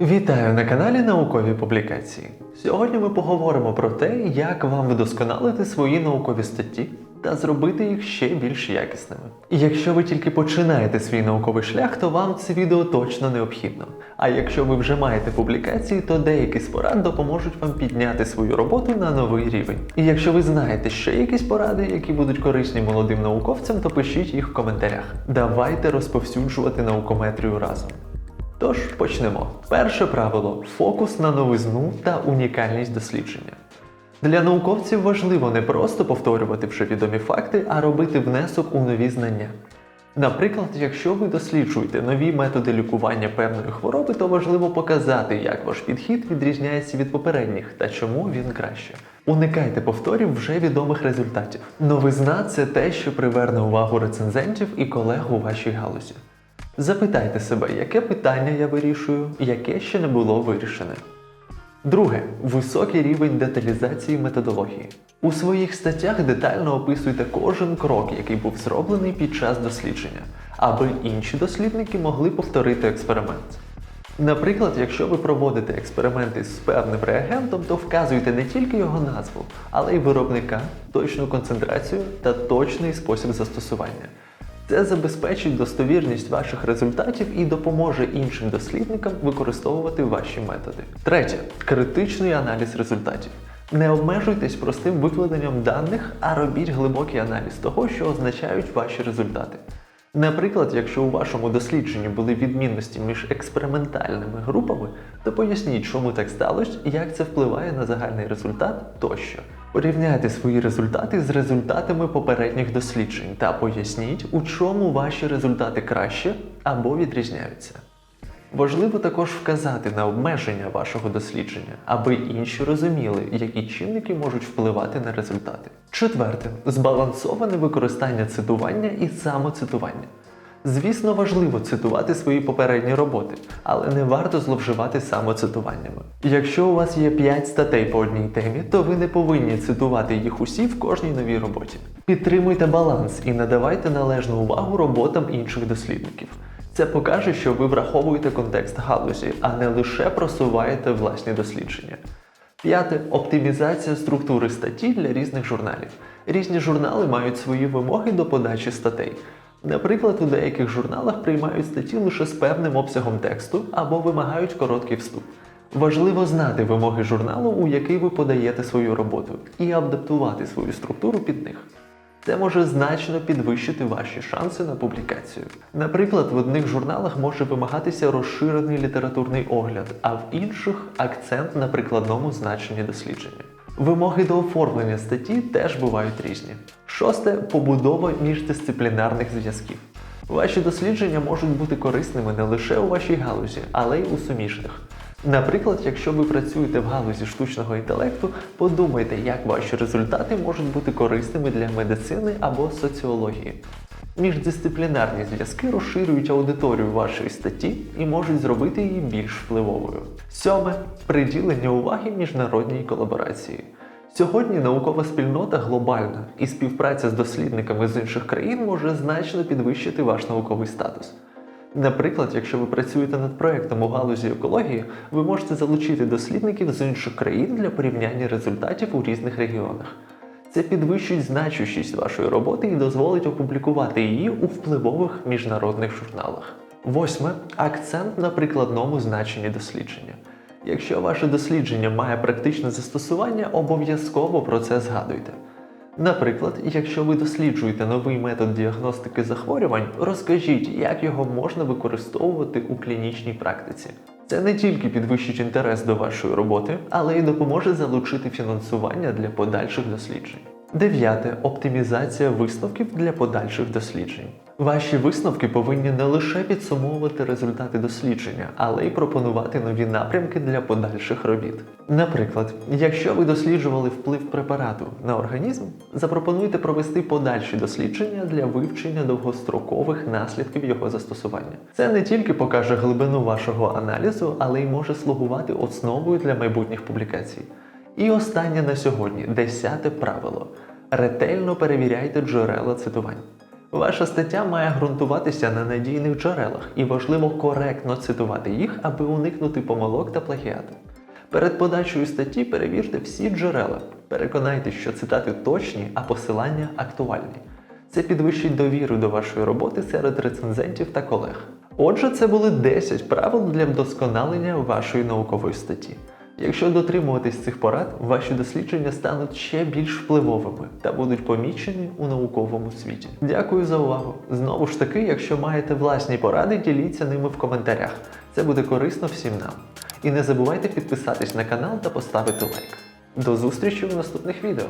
Вітаю на каналі Наукові Публікації. Сьогодні ми поговоримо про те, як вам вдосконалити свої наукові статті та зробити їх ще більш якісними. І якщо ви тільки починаєте свій науковий шлях, то вам це відео точно необхідно. А якщо ви вже маєте публікації, то деякі з порад допоможуть вам підняти свою роботу на новий рівень. І якщо ви знаєте ще якісь поради, які будуть корисні молодим науковцям, то пишіть їх в коментарях. Давайте розповсюджувати наукометрію разом. Тож почнемо. Перше правило фокус на новизну та унікальність дослідження. Для науковців важливо не просто повторювати вже відомі факти, а робити внесок у нові знання. Наприклад, якщо ви досліджуєте нові методи лікування певної хвороби, то важливо показати, як ваш підхід відрізняється від попередніх та чому він краще. Уникайте повторів вже відомих результатів. Новизна це те, що приверне увагу рецензентів і колег у вашій галузі. Запитайте себе, яке питання я вирішую, яке ще не було вирішене. Друге високий рівень деталізації методології. У своїх статтях детально описуйте кожен крок, який був зроблений під час дослідження, аби інші дослідники могли повторити експеримент. Наприклад, якщо ви проводите експерименти з певним реагентом, то вказуйте не тільки його назву, але й виробника, точну концентрацію та точний спосіб застосування. Це забезпечить достовірність ваших результатів і допоможе іншим дослідникам використовувати ваші методи. Третє критичний аналіз результатів. Не обмежуйтесь простим викладенням даних, а робіть глибокий аналіз того, що означають ваші результати. Наприклад, якщо у вашому дослідженні були відмінності між експериментальними групами, то поясніть, чому так сталося, як це впливає на загальний результат тощо. Порівняйте свої результати з результатами попередніх досліджень та поясніть, у чому ваші результати краще або відрізняються. Важливо також вказати на обмеження вашого дослідження, аби інші розуміли, які чинники можуть впливати на результати. Четверте збалансоване використання цитування і самоцитування. Звісно, важливо цитувати свої попередні роботи, але не варто зловживати самоцитуваннями. Якщо у вас є 5 статей по одній темі, то ви не повинні цитувати їх усі в кожній новій роботі. Підтримуйте баланс і надавайте належну увагу роботам інших дослідників. Це покаже, що ви враховуєте контекст галузі, а не лише просуваєте власні дослідження. П'яте оптимізація структури статті для різних журналів. Різні журнали мають свої вимоги до подачі статей. Наприклад, у деяких журналах приймають статті лише з певним обсягом тексту або вимагають короткий вступ. Важливо знати вимоги журналу, у який ви подаєте свою роботу, і адаптувати свою структуру під них. Це може значно підвищити ваші шанси на публікацію. Наприклад, в одних журналах може вимагатися розширений літературний огляд, а в інших акцент на прикладному значенні дослідження. Вимоги до оформлення статті теж бувають різні. Шосте побудова міждисциплінарних зв'язків. Ваші дослідження можуть бути корисними не лише у вашій галузі, але й у суміжних. Наприклад, якщо ви працюєте в галузі штучного інтелекту, подумайте, як ваші результати можуть бути корисними для медицини або соціології. Міждисциплінарні зв'язки розширюють аудиторію вашої статті і можуть зробити її більш впливовою. Сьоме приділення уваги міжнародній колаборації. Сьогодні наукова спільнота глобальна, і співпраця з дослідниками з інших країн може значно підвищити ваш науковий статус. Наприклад, якщо ви працюєте над проектом у галузі екології, ви можете залучити дослідників з інших країн для порівняння результатів у різних регіонах. Це підвищить значущість вашої роботи і дозволить опублікувати її у впливових міжнародних журналах. Восьме акцент на прикладному значенні дослідження. Якщо ваше дослідження має практичне застосування, обов'язково про це згадуйте. Наприклад, якщо ви досліджуєте новий метод діагностики захворювань, розкажіть, як його можна використовувати у клінічній практиці. Це не тільки підвищить інтерес до вашої роботи, але й допоможе залучити фінансування для подальших досліджень. Дев'яте оптимізація висновків для подальших досліджень. Ваші висновки повинні не лише підсумовувати результати дослідження, але й пропонувати нові напрямки для подальших робіт. Наприклад, якщо ви досліджували вплив препарату на організм, запропонуйте провести подальші дослідження для вивчення довгострокових наслідків його застосування. Це не тільки покаже глибину вашого аналізу, але й може слугувати основою для майбутніх публікацій. І останнє на сьогодні десяте правило. Ретельно перевіряйте джерела цитувань. Ваша стаття має ґрунтуватися на надійних джерелах і важливо коректно цитувати їх, аби уникнути помилок та плагіату. Перед подачею статті перевірте всі джерела. Переконайтеся, що цитати точні, а посилання актуальні. Це підвищить довіру до вашої роботи серед рецензентів та колег. Отже, це були 10 правил для вдосконалення вашої наукової статті. Якщо дотримуватись цих порад, ваші дослідження стануть ще більш впливовими та будуть помічені у науковому світі. Дякую за увагу. Знову ж таки, якщо маєте власні поради, діліться ними в коментарях. Це буде корисно всім нам. І не забувайте підписатись на канал та поставити лайк. До зустрічі в наступних відео!